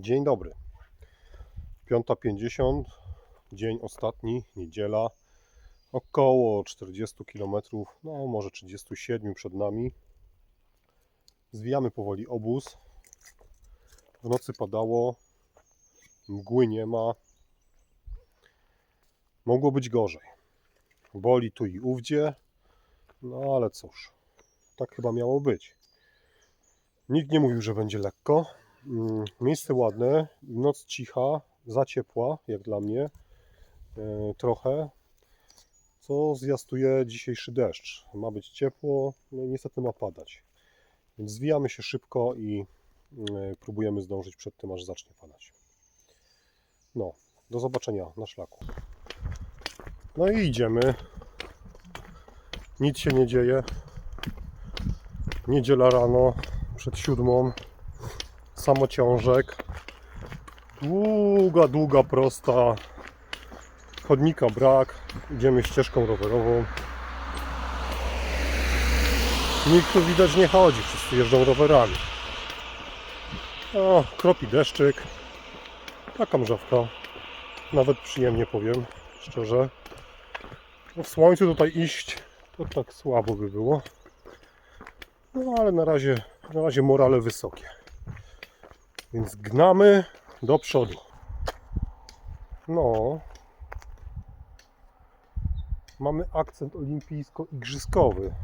Dzień dobry. 5.50, dzień ostatni, niedziela. Około 40 km, no może 37 przed nami. Zwijamy powoli obóz. W nocy padało, mgły nie ma. Mogło być gorzej. Boli tu i ówdzie, no ale cóż, tak chyba miało być. Nikt nie mówił, że będzie lekko. Mm, Miejsce ładne, noc cicha, za ciepła, jak dla mnie, e, trochę, co zwiastuje dzisiejszy deszcz. Ma być ciepło, no i niestety ma padać. Więc zwijamy się szybko i e, próbujemy zdążyć przed tym, aż zacznie padać. No, do zobaczenia na szlaku. No i idziemy. Nic się nie dzieje. Niedziela rano, przed siódmą samociążek. Długa, długa, prosta. Chodnika brak. Idziemy ścieżką rowerową. Nikt tu widać nie chodzi, wszyscy jeżdżą rowerami. O, kropi deszczyk. Taka mrzawka. Nawet przyjemnie powiem, szczerze. No w słońcu tutaj iść to tak słabo by było. No ale na razie, na razie morale wysokie. Więc gnamy do przodu. No. Mamy akcent olimpijsko-igrzyskowy.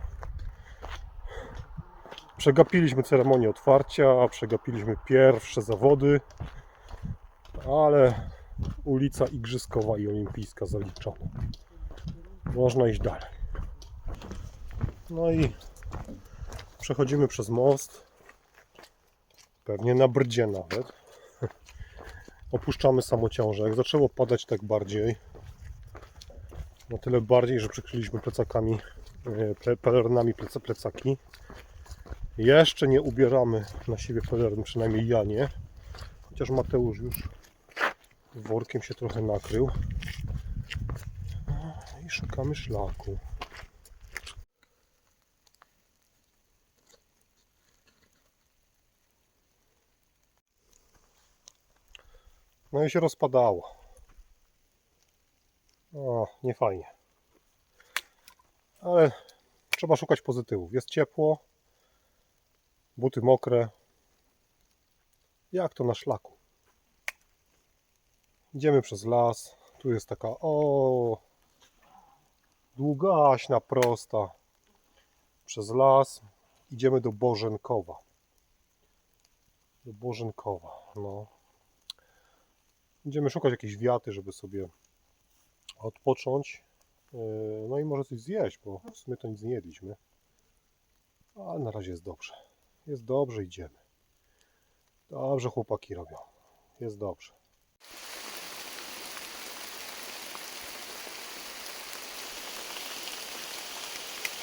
Przegapiliśmy ceremonię otwarcia, przegapiliśmy pierwsze zawody, ale ulica Igrzyskowa i Olimpijska zaliczona. Można iść dalej. No i przechodzimy przez most. Pewnie na brdzie nawet. Opuszczamy samociążek. Zaczęło padać tak bardziej. Na tyle bardziej, że przykryliśmy plecakami, e, pelerynami pleca, plecaki. Jeszcze nie ubieramy na siebie peleryn, przynajmniej ja nie. Chociaż Mateusz już workiem się trochę nakrył. I szukamy szlaku. No i się rozpadało. O, nie fajnie. Ale trzeba szukać pozytywów. Jest ciepło, buty mokre. Jak to na szlaku? Idziemy przez las. Tu jest taka o długaśna prosta przez las. Idziemy do Bożenkowa. Do Bożenkowa, no. Będziemy szukać jakiejś wiaty, żeby sobie odpocząć. Yy, No i może coś zjeść, bo w sumie to nic nie jedliśmy. Ale na razie jest dobrze. Jest dobrze, idziemy. Dobrze chłopaki robią. Jest dobrze.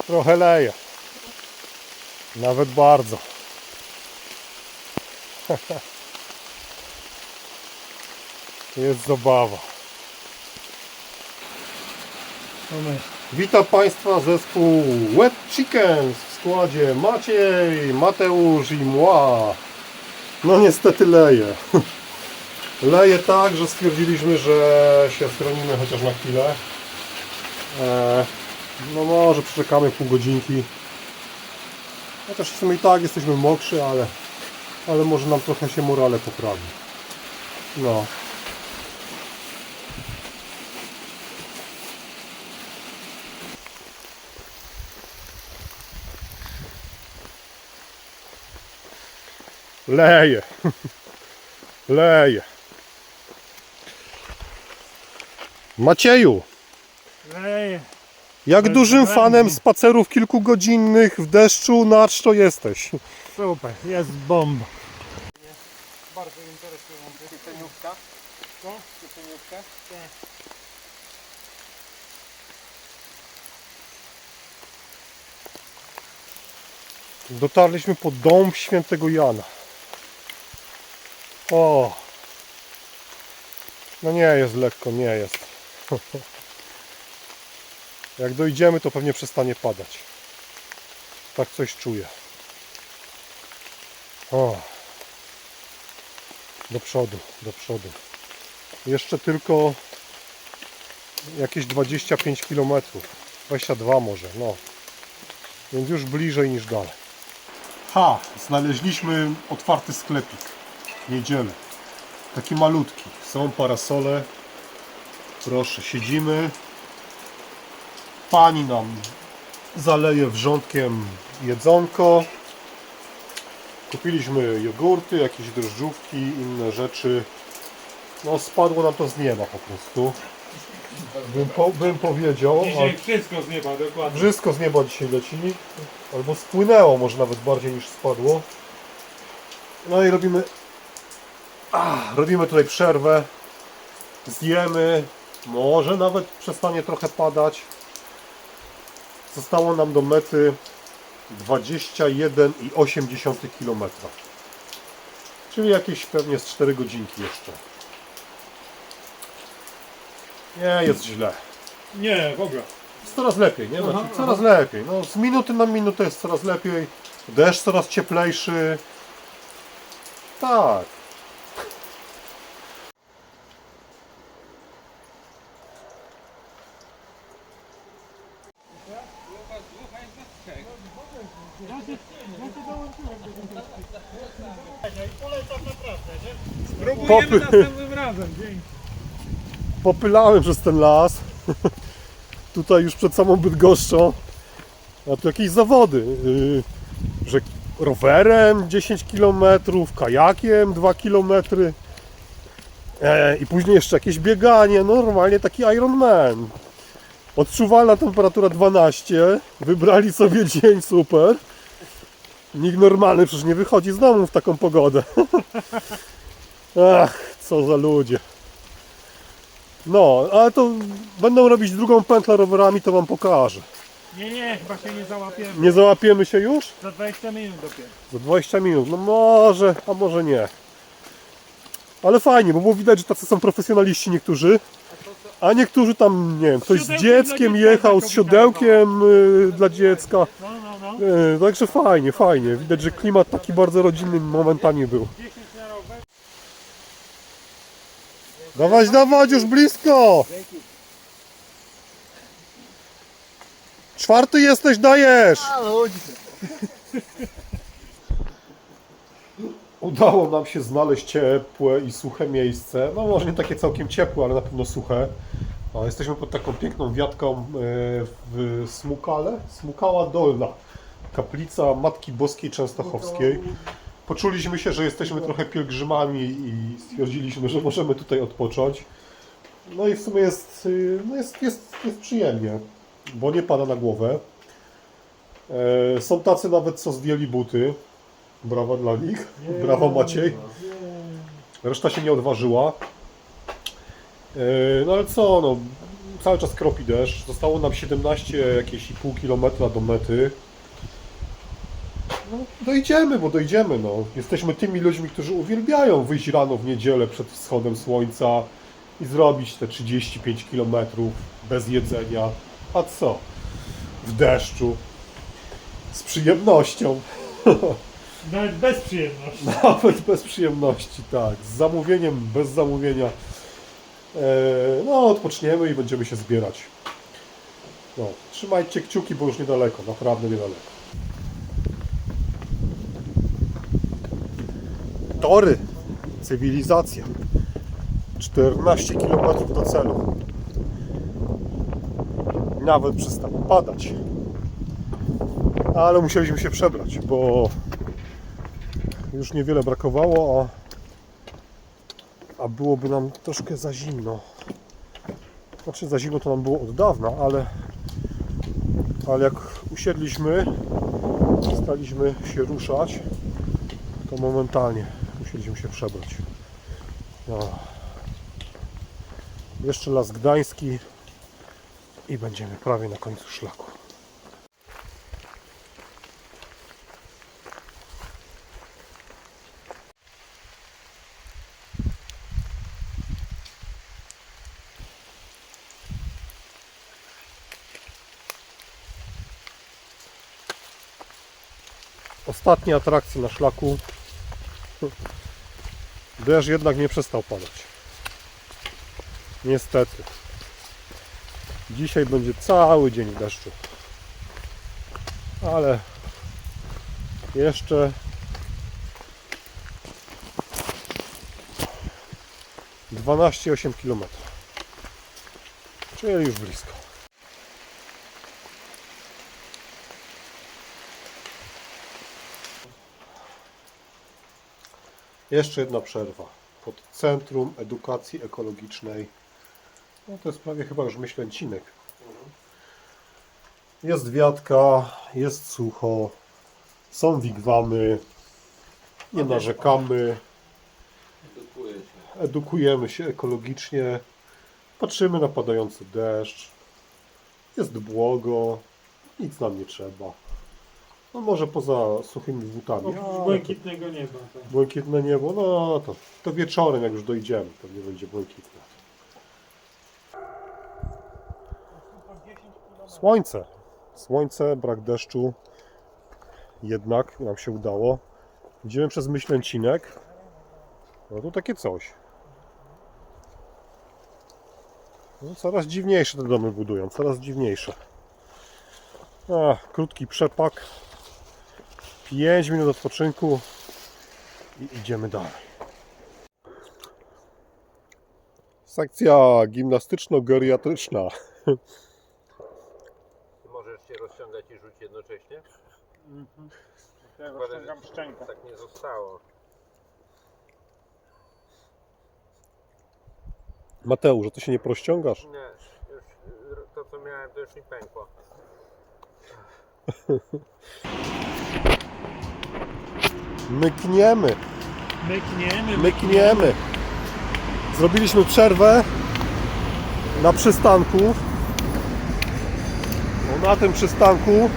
Trochę leje. Nawet bardzo. Jest zabawa. Witam Państwa zespół Wet Chickens w składzie Maciej, Mateusz i Mła. No niestety leje. Leje tak, że stwierdziliśmy, że się schronimy chociaż na chwilę. E, no może przeczekamy pół godzinki. Chociaż w sumie i tak jesteśmy mokrzy, ale, ale może nam trochę się morale poprawi. No. Leje. Leje. Macieju, Ej, jak Bez dużym fanem spacerów kilkugodzinnych w deszczu na czczo jesteś? super, jest bomba. Bardzo interesujący. Tytoniówka? Co? Tytoniówkę? Dotarliśmy pod dom świętego Jana. O! No nie jest lekko, nie jest. Jak dojdziemy, to pewnie przestanie padać. Tak coś czuję. O. Do przodu, do przodu. Jeszcze tylko jakieś 25 km. 22 może, no. Więc już bliżej niż dalej. Ha! Znaleźliśmy otwarty sklepik. Niedzielę. Taki malutki. Są parasole. Proszę, siedzimy. Pani nam zaleje wrzątkiem jedzonko. Kupiliśmy jogurty, jakieś drożdżówki, inne rzeczy. No spadło nam to z nieba po prostu. Bym, po, bym powiedział. a Dzisiaj wszystko z nieba, dokładnie. Wszystko z nieba dzisiaj leci. Albo spłynęło może nawet bardziej niż spadło. No i robimy. Ah, robimy tutaj przerwę. Zjemy. Może nawet przestanie trochę padać. Zostało nam do mety 21,8 km. Czyli jakieś pewnie z 4 godzinki jeszcze. Nie jest źle. Nie, w ogóle. Jest coraz lepiej, nie? Znaczy, coraz lepiej. No, z minuty na minutę jest coraz lepiej. Deszcz coraz cieplejszy. Tak. Popy- następnym razem. Dzięki. Popylałem przez ten las. Tutaj już przed samą Bydgoszczą. A tu jakieś zawody. Yy, że rowerem 10 km, kajakiem 2 km. E, I później jeszcze jakieś bieganie. Normalnie taki Ironman. Odczuwalna temperatura 12. Wybrali sobie dzień super. Nikt normalny przecież nie wychodzi z domu w taką pogodę. Ach, co za ludzie. No, ale to będą robić drugą pętlę rowerami, to wam pokażę. Nie, nie, chyba się nie załapiemy. Nie załapiemy się już? Za 20 minut dopiero. Za 20 minut. No może, a może nie. Ale fajnie, bo było widać, że tacy są profesjonaliści niektórzy. A niektórzy tam, nie wiem, ktoś z siodełkiem dzieckiem dla dziecka jechał, z siodełkiem y, dla dziecka. No, no, no. Y, także fajnie, fajnie. Widać, że klimat taki bardzo rodzinny momentami był. 10 na rower. Dawać, dawać, już blisko! Czwarty jesteś, dajesz! Udało nam się znaleźć ciepłe i suche miejsce. No może nie takie całkiem ciepłe, ale na pewno suche. O, jesteśmy pod taką piękną wiatką e, w Smukale. Smukała Dolna. Kaplica Matki Boskiej Częstochowskiej. Poczuliśmy się, że jesteśmy trochę pielgrzymami i stwierdziliśmy, że możemy tutaj odpocząć. No i w sumie jest, y, no jest, jest, jest przyjemnie, bo nie pada na głowę. E, Są tacy nawet, co zdjęli buty. Brawa dla nich. Brawo Maciej. Reszta się nie odważyła. E, No ale co, no, cały czas kropi deszcz. Zostało nam 17 jakieś i pół kilometra do mety. No, dojdziemy, bo dojdziemy. No. Jesteśmy tymi ludźmi, którzy uwielbiają wyjść rano w niedzielę przed wschodem słońca i zrobić te 35 km bez jedzenia. A co? W deszczu. Z przyjemnością. Nawet bez przyjemności. Nawet bez przyjemności, tak. Z zamówieniem, bez zamówienia. E, no, odpoczniemy i będziemy się zbierać. No, trzymajcie kciuki, bo już niedaleko, naprawdę niedaleko. Tory, cywilizacja. 14 km do celu. Nawet przestało padać. Ale musieliśmy się przebrać, bo już niewiele brakowało, a, a byłoby nam troszkę za zimno. Znaczy za zimno to nam było od dawna, ale, ale jak usiedliśmy, staliśmy się ruszać, to momentalnie musieliśmy się przebrać. No. Jeszcze las gdański i będziemy prawie na końcu szlaku. Ostatnie atrakcje na szlaku. Deszcz jednak nie przestał padać. Niestety. Dzisiaj będzie cały dzień deszczu. Ale jeszcze 12,8 km. Czyli już blisko. Jeszcze jedna przerwa pod Centrum Edukacji Ekologicznej. No to jest prawie chyba już Myślęcinek. Jest wiatka, jest sucho, są wigwamy, nie narzekamy, edukujemy się ekologicznie, patrzymy na padający deszcz, jest błogo, nic nam nie trzeba. No może poza suchymi wódkami. Oprócz ale to- błękitnego nieba. Tak. Błękitne niebo, no to, to wieczorem, jak już dojdziemy, pewnie będzie błękitne. Słońce. Słońce, brak deszczu. Jednak nam się udało. Idziemy przez Myślęcinek. No to takie coś. No, coraz dziwniejsze te domy budują, coraz dziwniejsze. A, krótki przepak. 5 minut odpoczynku i idziemy dalej. Sekcja gimnastyczno-geriatryczna. Możesz się rozciągać i rzucić jednocześnie? Ja rozciągam szczękę. Tak nie zostało. Mateusz, a ty się nie prościągasz? Nie, już y, to co miałem to już mi pękło. Mykniemy, Mykniemy, mykniemy. Zrobiliśmy przerwę na przystanku. No, na tym przystanku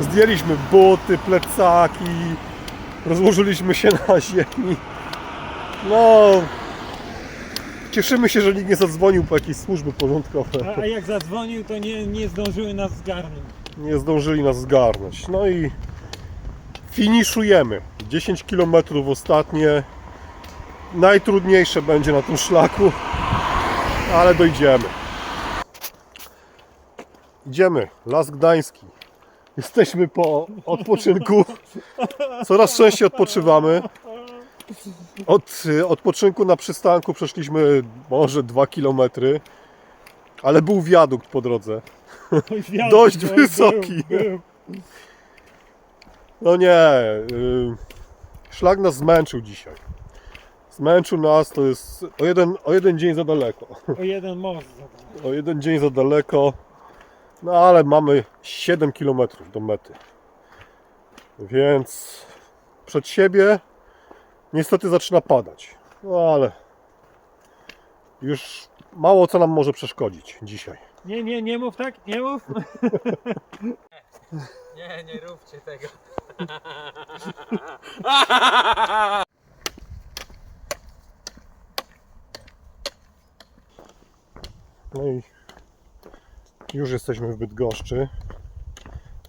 zdjęliśmy buty, plecaki, rozłożyliśmy się na ziemi. No, cieszymy się, że nikt nie zadzwonił po jakieś służby porządkowe. A, a jak zadzwonił, to nie, nie zdążyły nas zgarnąć. nie zdążyli nas zgarnąć. No i finiszujemy. 10 km ostatnie. Najtrudniejsze będzie na tym szlaku, ale dojdziemy. Idziemy. Las Gdański. Jesteśmy po odpoczynku. Coraz częściej odpoczywamy. Od odpoczynku na przystanku przeszliśmy może 2 km, ale był wiadukt po drodze. Wiatr, Dość wysoki. Był, był. No nie, y, szlak nas zmęczył dzisiaj. Zmęczył nas, to jest o jeden, o jeden dzień za daleko. O jeden most. zobacz. O jeden dzień za daleko. No ale mamy 7 km do mety. Więc przed siebie niestety zaczyna padać. No ale już mało co nam może przeszkodzić dzisiaj. Nie, nie, nie mów tak, nie mów. Nie, nie róbcie tego. No i już jesteśmy w Bydgoszczy.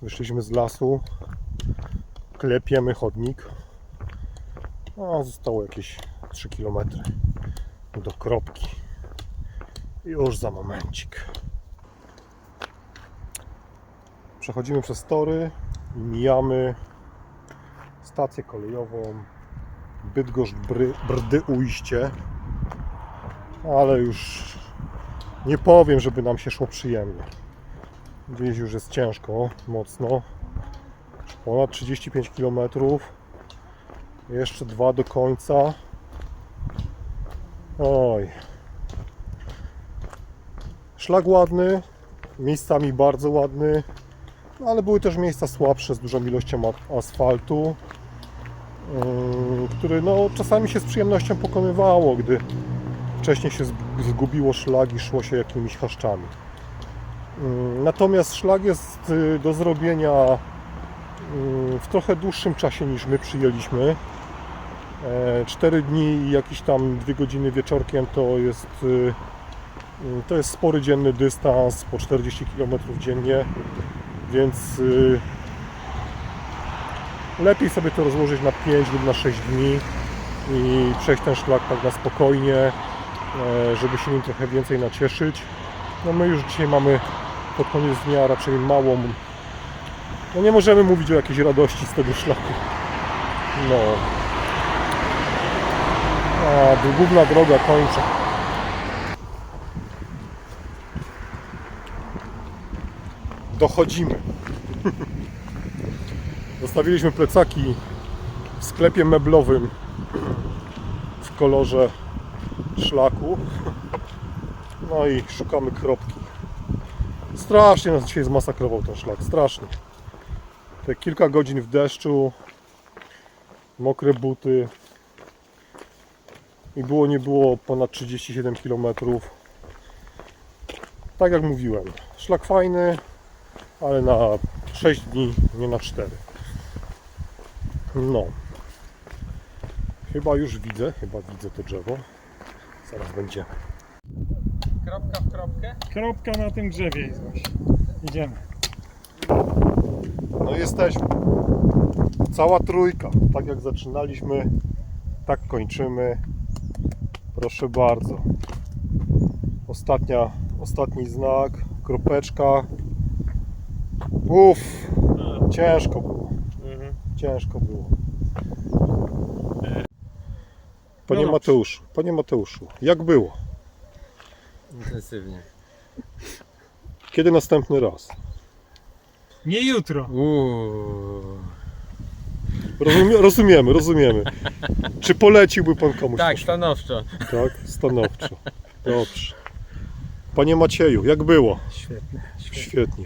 Wyszliśmy z lasu. Klepiemy chodnik. A zostało jakieś 3 km do kropki. Już za momencik. Przechodzimy przez tory i mijamy stację kolejową Bydgoszcz Brdy Ujście. Ale już nie powiem, żeby nam się szło przyjemnie. Gdzieś już jest ciężko, mocno. Ponad 35 km. Jeszcze dwa do końca. Oj. Szlak ładny, miejscami bardzo ładny, ale były też miejsca słabsze z dużą ilością asfaltu, który no, czasami się z przyjemnością pokonywało, gdy wcześniej się zg- zgubiło szlak i szło się jakimiś chaszczami. Yy, Natomiast szlak jest yy, do zrobienia w trochę dłuższym czasie niż my przyjęliśmy. 4 dni i jakieś tam 2 godziny wieczorkiem to jest, to jest spory dzienny dystans po 40 km dziennie, więc lepiej sobie to rozłożyć na 5 lub na 6 dni i przejść ten szlak tak na spokojnie, e, żeby się nim trochę więcej nacieszyć. No my już dzisiaj mamy pod koniec dnia raczej małą. No nie możemy mówić o jakiejś radości z tego szlaku. No. A główna droga kończy. Dochodzimy. Zostawiliśmy plecaki w sklepie meblowym w kolorze szlaku. No i szukamy kropki. Strasznie nas dzisiaj zmasakrował ten szlak, strasznie. Te kilka godzin w deszczu, mokre buty i było nie było ponad 37 km. Tak jak mówiłem, szlak fajny, ale na 6 dni, nie na 4. No. Chyba już widzę, chyba widzę to drzewo. Zaraz będziemy. Kropka w kropkę? Kropka na tym drzewie jest właśnie. Idziemy. No jesteśmy. Cała trójka. Tak jak zaczynaliśmy, tak kończymy. Proszę bardzo. Ostatnia, ostatni znak, kropeczka. Uff, ciężko było. Ciężko było. Panie No. Mateuszu, panie Mateuszu, jak było? Intensywnie. Kiedy następny raz? Nie jutro. Uuu. Rozumie, rozumiemy, rozumiemy. Czy poleciłby pan komuś? Tak, stanowczo. Tak, stanowczo. Dobrze. Panie Macieju, jak było? Świetnie. Świetnie.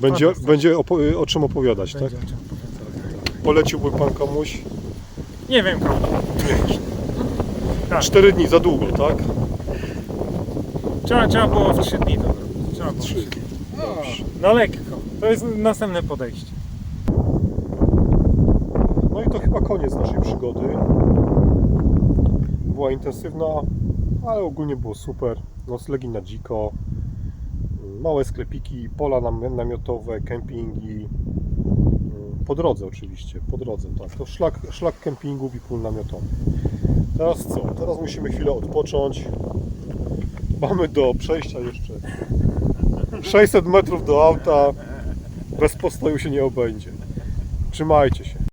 Będzie, będzie opo- o czym opowiadać, tak? Będzie o czym opowiadać. Poleciłby pan komuś? Nie wiem komu. Tak. Cztery dni, za długo, tak? Trzeba, trzeba było w 3 dni to zrobić. Trzeba było. Trzy. No lekko. To jest następne podejście. No i to chyba koniec naszej przygody. Była intensywna, ale ogólnie było super. Noclegi na dziko, małe sklepiki, pola nam- namiotowe, kempingi. Po drodze oczywiście, po drodze, tak. To szlak, szlak kempingów i pól namiotowych. Teraz co? Teraz musimy chwilę odpocząć. Mamy do przejścia jeszcze 600 metrów do auta. Bez postoju się nie obędzie. Trzymajcie się.